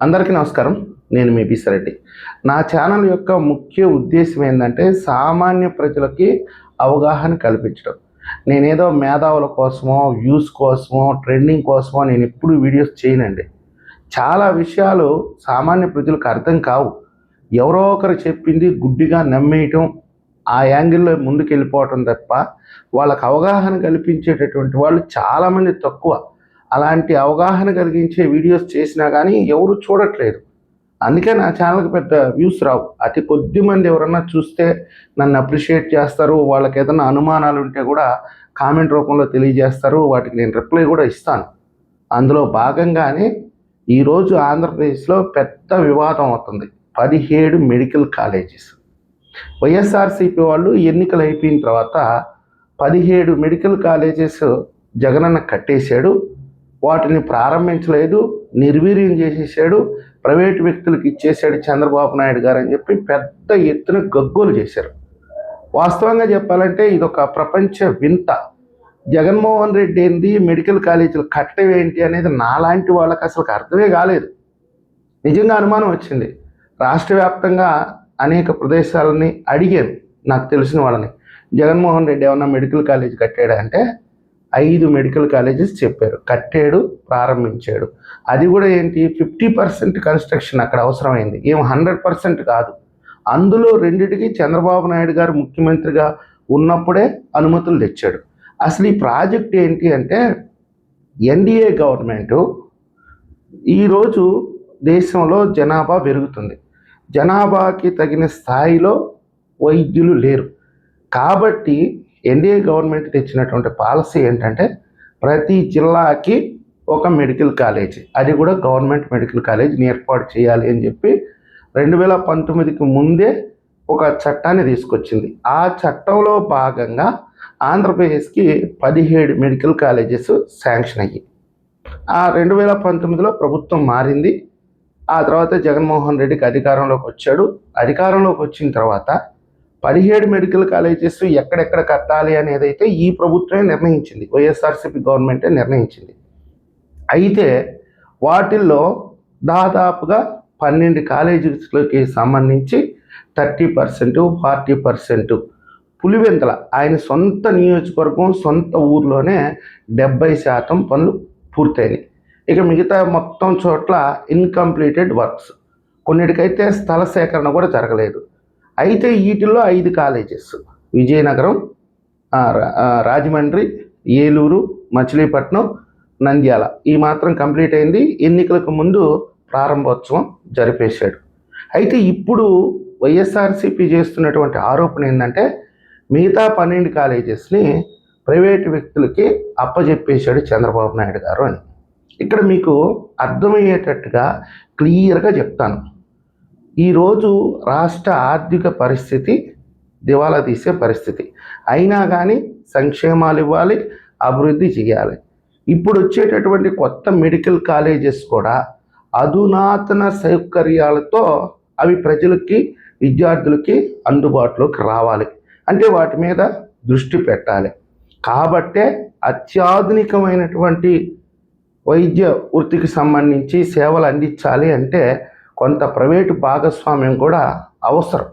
అందరికీ నమస్కారం. నేను మీ పిసిరెడ్డి నా ఛానల్ యొక్క ముఖ్య ఉద్దేశం ఏంటంటే సామాన్య ప్రజలకి అవగాహన కల్పించడం. నేనేదో మేధావుల కోసమో వ్యూస్ కోసమో ట్రెండింగ్ కోసమో నేను ఎప్పుడు వీడియోస్ చేయనండి. చాలా విషయాలు సామాన్య ప్రజలకు అర్థం కావు. ఎవరో ఒకరు చెప్పింది గుడ్డిగా నమ్మేయటం ఆ యాంగిల్లో ముందుకు వెళ్ళిపోవటం తప్ప వాళ్ళకు అవగాహన కల్పించేటటువంటి వాళ్ళు చాలామంది తక్కువ. అలాంటి అవగాహన కలిగించే వీడియోస్ చేసినా కానీ ఎవరు చూడట్లేదు. అందుకే నా ఛానల్కి పెద్ద వ్యూస్ రావు. అతి కొద్ది మంది ఎవరన్నా చూస్తే నన్ను అప్రిషియేట్ చేస్తారు వాళ్ళకి ఏదైనా అనుమానాలు ఉంటే కూడా కామెంట్ రూపంలో తెలియజేస్తారు వాటికి నేను రిప్లై కూడా ఇస్తాను. అందులో భాగంగానే ఈరోజు ఆంధ్రప్రదేశ్లో పెద్ద వివాదం అవుతుంది. పదిహేడు మెడికల్ కాలేజెస్. వైఎస్ఆర్సీపీ వాళ్ళు ఎన్నికలు అయిపోయిన తర్వాత పదిహేడు మెడికల్ కాలేజెస్ జగనన్న కట్టేశాడు. వాటిని ప్రారంభించలేదు నిర్వీర్యం చేసేసాడు ప్రైవేట్ వ్యక్తులకు ఇచ్చేసాడు చంద్రబాబు నాయుడు గారు అని చెప్పి పెద్ద ఎత్తున గగ్గోలు చేశారు. వాస్తవంగా చెప్పాలంటే ఇది ఒక ప్రపంచ వింత. జగన్మోహన్ రెడ్డి ఏంది మెడికల్ కాలేజీలు కట్టడం ఏంటి అనేది నాలాంటి వాళ్ళకి అసలు అర్థమే కాలేదు. నిజంగా అనుమానం వచ్చింది. రాష్ట్ర వ్యాప్తంగా అనేక ప్రదేశాలని అడిగాను నాకు తెలిసిన వాళ్ళని. జగన్మోహన్ రెడ్డి ఏమన్నా మెడికల్ కాలేజ్ కట్టాడా అంటే ఐదు మెడికల్ కాలేజెస్ చెప్పారు. కట్టాడు ప్రారంభించాడు. అది కూడా ఏంటి? ఫిఫ్టీ పర్సెంట్ కన్స్ట్రక్షన్ అక్కడ అవసరమైంది. ఏం హండ్రెడ్ పర్సెంట్ కాదు. అందులో రెండిటికి చంద్రబాబు నాయుడు గారు ముఖ్యమంత్రిగా ఉన్నప్పుడే అనుమతులు తెచ్చాడు. అసలు ఈ ప్రాజెక్ట్ ఏంటి అంటే ఎన్డీఏ గవర్నమెంటు ఈరోజు దేశంలో జనాభా పెరుగుతుంది. జనాభాకి తగిన స్థాయిలో వైద్యులు లేరు. కాబట్టి ఎన్డీఏ గవర్నమెంట్ తెచ్చినటువంటి పాలసీ ఏంటంటే ప్రతి జిల్లాకి ఒక మెడికల్ కాలేజ్. అది కూడా గవర్నమెంట్ మెడికల్ కాలేజ్ని ఏర్పాటు చేయాలి అని చెప్పి రెండు వేల పంతొమ్మిదికి ముందే ఒక చట్టాన్ని తీసుకొచ్చింది. ఆ చట్టంలో భాగంగా ఆంధ్రప్రదేశ్కి పదిహేడు మెడికల్ కాలేజెస్ శాంక్షన్ అయ్యాయి. ఆ రెండు వేల పంతొమ్మిదిలో ప్రభుత్వం మారింది. ఆ తర్వాత జగన్మోహన్ రెడ్డికి అధికారంలోకి వచ్చాడు. అధికారంలోకి వచ్చిన తర్వాత పదిహేడు మెడికల్ కాలేజెస్ ఎక్కడెక్కడ కట్టాలి అనేది అయితే ఈ ప్రభుత్వమే నిర్ణయించింది వైఎస్ఆర్సీపీ గవర్నమెంటే నిర్ణయించింది. అయితే వాటిల్లో దాదాపుగా పన్నెండు కాలేజెస్లోకి సంబంధించి thirty percent forty percent Pulivendula ఆయన సొంత నియోజకవర్గం సొంత ఊర్లోనే డెబ్బై శాతం పనులు పూర్తయినాయి. ఇక మిగతా మొత్తం చోట్ల ఇన్కంప్లీటెడ్ వర్క్స్ కొన్నిటికైతే స్థల సేకరణ కూడా జరగలేదు. అయితే వీటిల్లో ఐదు కాలేజెస్. విజయనగరం రా- రాజమండ్రి ఏలూరు మచిలీపట్నం నంద్యాల. ఈ మాత్రం కంప్లీట్ అయింది. ఎన్నికలకు ముందు ప్రారంభోత్సవం జరిపేశాడు. అయితే ఇప్పుడు వైఎస్ఆర్సీపీ చేస్తున్నటువంటి ఆరోపణ ఏంటంటే మిగతా పన్నెండు కాలేజెస్ని ప్రైవేట్ వ్యక్తులకి అప్పజెప్పేశాడు చంద్రబాబు నాయుడు గారు అని. ఇక్కడ మీకు అర్థమయ్యేటట్టుగా క్లియర్గా చెప్తాను. ఈరోజు రాష్ట్ర ఆర్థిక పరిస్థితి దివాలా తీసే పరిస్థితి. అయినా కానీ సంక్షేమాలు ఇవ్వాలి అభివృద్ధి చేయాలి ఇప్పుడు వచ్చేటటువంటి కొత్త మెడికల్ కాలేజెస్ కూడా అధునాతన సౌకర్యాలతో అవి ప్రజలకి విద్యార్థులకి అందుబాటులోకి రావాలి. అంటే వాటి మీద దృష్టి పెట్టాలి. కాబట్టే అత్యాధునికమైనటువంటి వైద్య వృత్తికి సంబంధించి సేవలు అందించాలి అంటే కొంత ప్రైవేటు భాగస్వామ్యం కూడా అవసరం.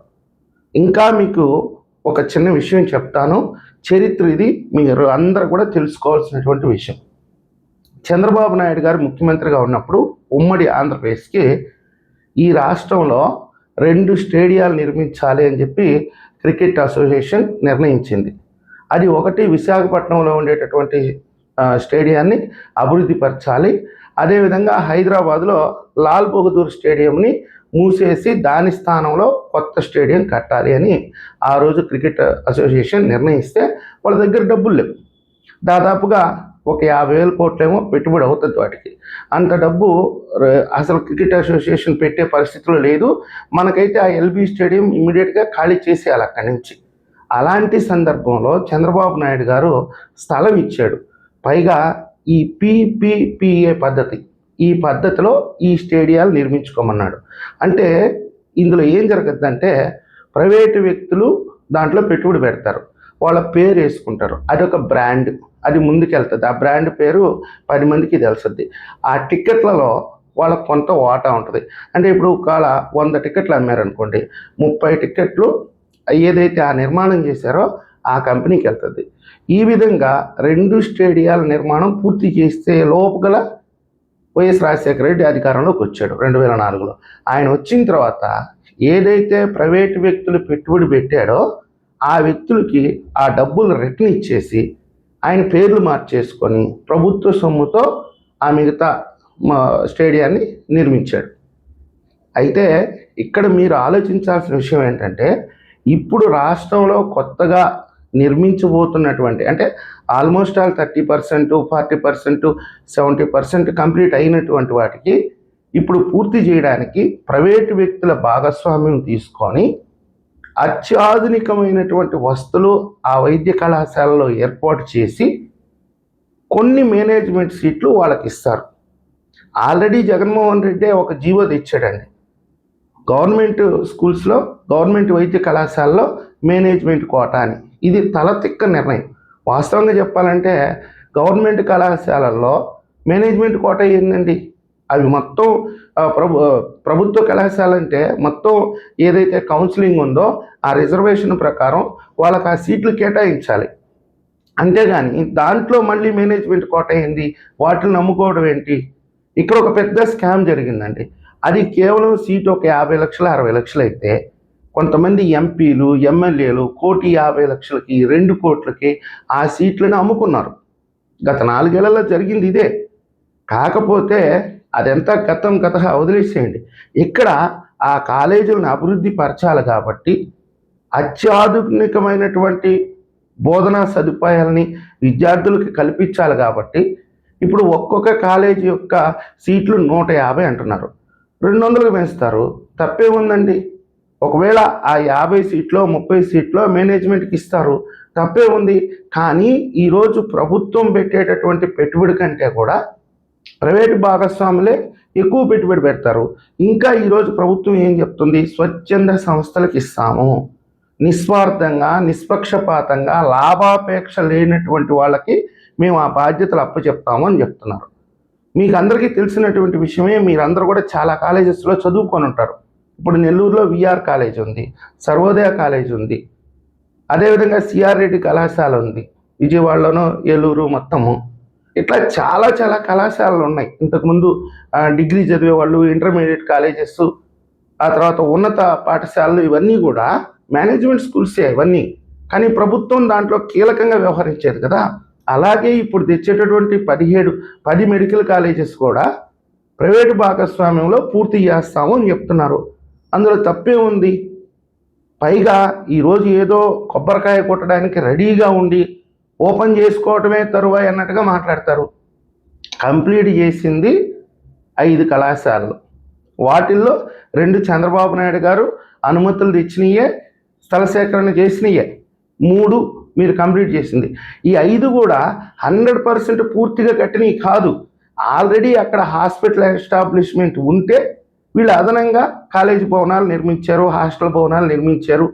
ఇంకా మీకు ఒక చిన్న విషయం చెప్తాను. చరిత్ర ఇది మీరు అందరూ కూడా తెలుసుకోవాల్సినటువంటి విషయం. చంద్రబాబు నాయుడు గారు ముఖ్యమంత్రిగా ఉన్నప్పుడు ఉమ్మడి ఆంధ్రప్రదేశ్కి ఈ రాష్ట్రంలో రెండు స్టేడియాలు నిర్మించాలి అని చెప్పి క్రికెట్ అసోసియేషన్ నిర్ణయించింది. అది ఒకటి విశాఖపట్నంలో ఉండేటటువంటి స్టేడియాన్ని అభివృద్ధి పరచాలి. అదేవిధంగా హైదరాబాద్లో లాల్ బహదూర్ స్టేడియంని మూసేసి దాని స్థానంలో కొత్త స్టేడియం కట్టాలి అని ఆ రోజు క్రికెట్ అసోసియేషన్ నిర్ణయిస్తే వాళ్ళ దగ్గర డబ్బులు లేవు. దాదాపుగా ఒక యాభై వేల కోట్లేమో పెట్టుబడి అవుతుంది వాటికి. అంత డబ్బు అసలు క్రికెట్ అసోసియేషన్ పెట్టే పరిస్థితిలో లేదు. మనకైతే ఆ ఎల్బీ స్టేడియం ఇమీడియట్గా ఖాళీ చేసేయాలి అక్కడి నుంచి. అలాంటి సందర్భంలో చంద్రబాబు నాయుడు గారు స్థలం ఇచ్చాడు. పైగా ఈ పీపీపీఏ పద్ధతి ఈ పద్ధతిలో ఈ స్టేడియాలు నిర్మించుకోమన్నాడు. అంటే ఇందులో ఏం జరగద్దంటే ప్రైవేటు వ్యక్తులు దాంట్లో పెట్టుబడి పెడతారు. వాళ్ళ పేరు వేసుకుంటారు. అది ఒక బ్రాండ్ అది ముందుకెళ్తుంది. ఆ బ్రాండ్ పేరు పది మందికి తెలుస్తుంది ఆ టిక్కెట్లలో వాళ్ళకు కొంత వాటా ఉంటుంది. అంటే ఇప్పుడు ఒకవేళ వంద టికెట్లు అమ్మారనుకోండి ముప్పై టికెట్లు ఏదైతే ఆ నిర్మాణం చేశారో ఆ కంపెనీకి వెళ్తుంది. ఈ విధంగా రెండు స్టేడియాల నిర్మాణం పూర్తి చేస్తే లోపల వైఎస్ రాజశేఖర రెడ్డి అధికారంలోకి వచ్చాడు రెండు వేల నాలుగులో. ఆయన వచ్చిన తర్వాత ఏదైతే ప్రైవేటు వ్యక్తులు పెట్టుబడి పెట్టాడో ఆ వ్యక్తులకి ఆ డబ్బులు రిటర్న్ ఇచ్చేసి ఆయన పేర్లు మార్చేసుకొని ప్రభుత్వ సొమ్ముతో ఆ మిగతా మా స్టేడియాన్ని నిర్మించాడు. అయితే ఇక్కడ మీరు ఆలోచించాల్సిన విషయం ఏంటంటే ఇప్పుడు రాష్ట్రంలో కొత్తగా నిర్మించబోతున్నటువంటి అంటే almost all thirty percent forty percent seventy percent complete అయినటువంటి వాటికి ఇప్పుడు పూర్తి చేయడానికి ప్రైవేటు వ్యక్తుల భాగస్వామ్యం తీసుకొని అత్యాధునికమైనటువంటి వస్తువులు ఆ వైద్య కళాశాలలో ఏర్పాటు చేసి కొన్ని మేనేజ్మెంట్ సీట్లు వాళ్ళకి ఇస్తారు. ఆల్రెడీ జగన్మోహన్ రెడ్డి ఒక జీవో తెచ్చాడండి. గవర్నమెంట్ స్కూల్స్లో గవర్నమెంట్ వైద్య కళాశాలలో మేనేజ్మెంట్ కోటా అని ఇది తలతిక్క నిర్ణయం. వాస్తవంగా చెప్పాలంటే గవర్నమెంట్ కళాశాలల్లో మేనేజ్మెంట్ కోట ఏందండి? అవి మొత్తం ప్రభు ప్రభుత్వ కళాశాల అంటే మొత్తం ఏదైతే కౌన్సిలింగ్ ఉందో ఆ రిజర్వేషన్ ప్రకారం వాళ్ళకి ఆ సీట్లు కేటాయించాలి. అంతేగాని దాంట్లో మళ్ళీ మేనేజ్మెంట్ కోట ఏంది? వాటిని నమ్ముకోవడం ఏంటి? ఇక్కడ ఒక పెద్ద స్కామ్ జరిగిందండి. అది కేవలం సీట్ ఒక యాభై లక్షలు అరవై లక్షలు అయితే కొంతమంది ఎంపీలు ఎమ్మెల్యేలు కోటి యాభై లక్షలకి రెండు కోట్లకి ఆ సీట్లను అమ్ముకున్నారు. గత నాలుగేళ్ళలో జరిగింది ఇదే. కాకపోతే అదంతా గతం గత వదిలేసేయండి. ఇక్కడ ఆ కాలేజీలను అభివృద్ధి పరచాలి కాబట్టి అత్యాధునికమైనటువంటి బోధనా సదుపాయాలని విద్యార్థులకి కల్పించాలి కాబట్టి ఇప్పుడు ఒక్కొక్క కాలేజీ యొక్క సీట్లు నూట యాభై అంటున్నారు. రెండు వందలకు పెంచుతారు. తప్పే ఉందండి ఒకవేళ ఆ యాభై సీట్లో ముప్పై సీట్లో మేనేజ్మెంట్కి ఇస్తారు తప్పే ఉంది. కానీ ఈరోజు ప్రభుత్వం పెట్టేటటువంటి పెట్టుబడి కంటే కూడా ప్రైవేటు భాగస్వాములే ఎక్కువ పెట్టుబడి పెడతారు. ఇంకా ఈరోజు ప్రభుత్వం ఏం చెప్తుంది? స్వచ్ఛంద సంస్థలకు ఇస్తాము. నిస్వార్థంగా నిష్పక్షపాతంగా లాభాపేక్ష లేనటువంటి వాళ్ళకి మేము ఆ బాధ్యతలు అప్పచెప్తాము అని చెప్తున్నారు. మీకు అందరికీ తెలిసినటువంటి విషయమే మీరందరూ కూడా చాలా కాలేజెస్లో చదువుకొని ఉంటారు. ఇప్పుడు నెల్లూరులో విఆర్ కాలేజ్ ఉంది సర్వోదయ కాలేజ్ ఉంది అదేవిధంగా సిఆర్ రెడ్డి కళాశాల ఉంది విజయవాడలోనూ ఏలూరు మొత్తము. ఇట్లా చాలా చాలా కళాశాలలు ఉన్నాయి. ఇంతకుముందు డిగ్రీ చదివే వాళ్ళు ఇంటర్మీడియట్ కాలేజెస్ ఆ తర్వాత ఉన్నత పాఠశాలలు ఇవన్నీ కూడా మేనేజ్మెంట్ స్కూల్సే ఇవన్నీ. కానీ ప్రభుత్వం దాంట్లో కీలకంగా వ్యవహరించేది కదా. అలాగే ఇప్పుడు తెచ్చేటటువంటి పదిహేడు పది మెడికల్ కాలేజెస్ కూడా ప్రైవేటు భాగస్వామ్యంలో పూర్తి చేస్తాము అని చెప్తున్నారు. అందులో తప్పే ఉంది. పైగా ఈరోజు ఏదో కొబ్బరికాయ కొట్టడానికి రెడీగా ఉండి ఓపెన్ చేసుకోవటమే తరువాయి అన్నట్టుగా మాట్లాడతారు. కంప్లీట్ చేసింది ఐదు కళాశాలలు. వాటిల్లో రెండు చంద్రబాబు నాయుడు గారు అనుమతులు తెచ్చినయే స్థల సేకరణ చేసినయే. మూడు మీరు కంప్లీట్ చేసింది. ఈ ఐదు కూడా హండ్రెడ్ పర్సెంట్ పూర్తిగా కట్టినవి కాదు. ఆల్రెడీ అక్కడ హాస్పిటల్ ఎస్టాబ్లిష్మెంట్ ఉంటే వీళ్ళు అదనంగా కాలేజీ భవనాలు నిర్మించారు హాస్టల్ భవనాలు నిర్మించారు.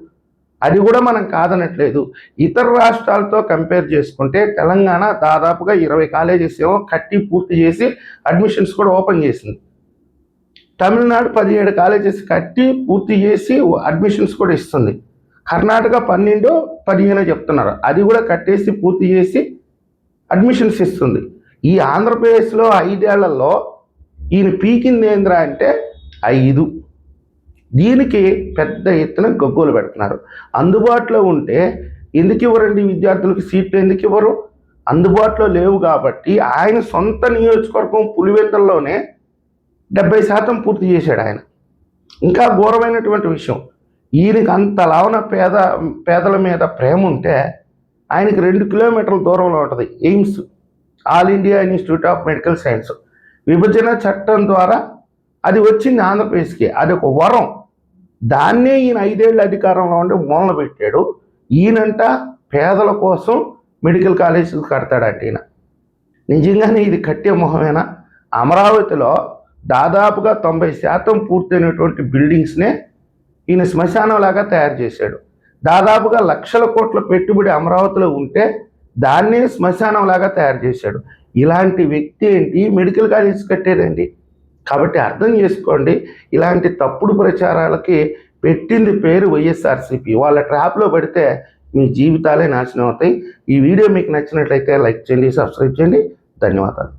అది కూడా మనం కాదనట్లేదు. ఇతర రాష్ట్రాలతో కంపేర్ చేసుకుంటే తెలంగాణ దాదాపుగా ఇరవై కాలేజెస్ ఏమో కట్టి పూర్తి చేసి అడ్మిషన్స్ కూడా ఓపెన్ చేసింది. తమిళనాడు పదిహేడు కాలేజెస్ కట్టి పూర్తి చేసి అడ్మిషన్స్ కూడా ఇస్తుంది. కర్ణాటక పన్నెండు పదిహేను చెప్తున్నారు. అది కూడా కట్టేసి పూర్తి చేసి అడ్మిషన్స్ ఇస్తుంది. ఈ ఆంధ్రప్రదేశ్లో ఐదేళ్ళలో ఈయన పీకింది ఏంద్రా అంటే ఐదు. దీనికి పెద్ద ఎత్తున గగ్గోలు పెడుతున్నారు. అందుబాటులో ఉంటే ఎందుకు ఇవ్వరండి విద్యార్థులకు? సీట్లు ఎందుకు ఇవ్వరు? అందుబాటులో లేవు కాబట్టి ఆయన సొంత నియోజకవర్గం పులివెందుల్లోనే డెబ్బై శాతం పూర్తి చేశాడు ఆయన. ఇంకా ఘోరమైనటువంటి విషయం. ఈయనకి అంత లావన పేద పేదల మీద ప్రేమ ఉంటే ఆయనకి రెండు కిలోమీటర్ల దూరంలో ఉంటుంది. AIIMS all India institute of medical science. విభజన చట్టం ద్వారా అది వచ్చింది ఆంధ్రప్రదేశ్కి. అది ఒక వరం. దాన్నే ఈయన ఐదేళ్ళ అధికారంలో ఉండి మూలన పెట్టాడు ఈయనంట పేదల కోసం మెడికల్ కాలేజ్ కడతాడంట ఈయన. నిజంగానే ఇది కట్టే మొహమేనా? అమరావతిలో దాదాపుగా తొంభై శాతం పూర్తయినటువంటి బిల్డింగ్స్నే ఈయన శ్మశానంలాగా తయారు చేశాడు. దాదాపుగా లక్షల కోట్ల పెట్టుబడి అమరావతిలో ఉంటే దాన్నే శ్మశానంలాగా తయారు చేశాడు. ఇలాంటి వ్యక్తి ఏంటి? మెడికల్ కాలేజ్ కట్టేదండి కాబట్టి అర్థం చేసుకోండి ఇలాంటి తప్పుడు ప్రచారాలకి పెట్టింది పేరు వైఎస్ఆర్సీపీ. వాళ్ళ ట్రాప్లో పడితే మీ జీవితాలే నాశనం అవుతాయి. ఈ వీడియో మీకు నచ్చినట్లయితే లైక్ చేయండి సబ్స్క్రైబ్ చేయండి. ధన్యవాదాలు.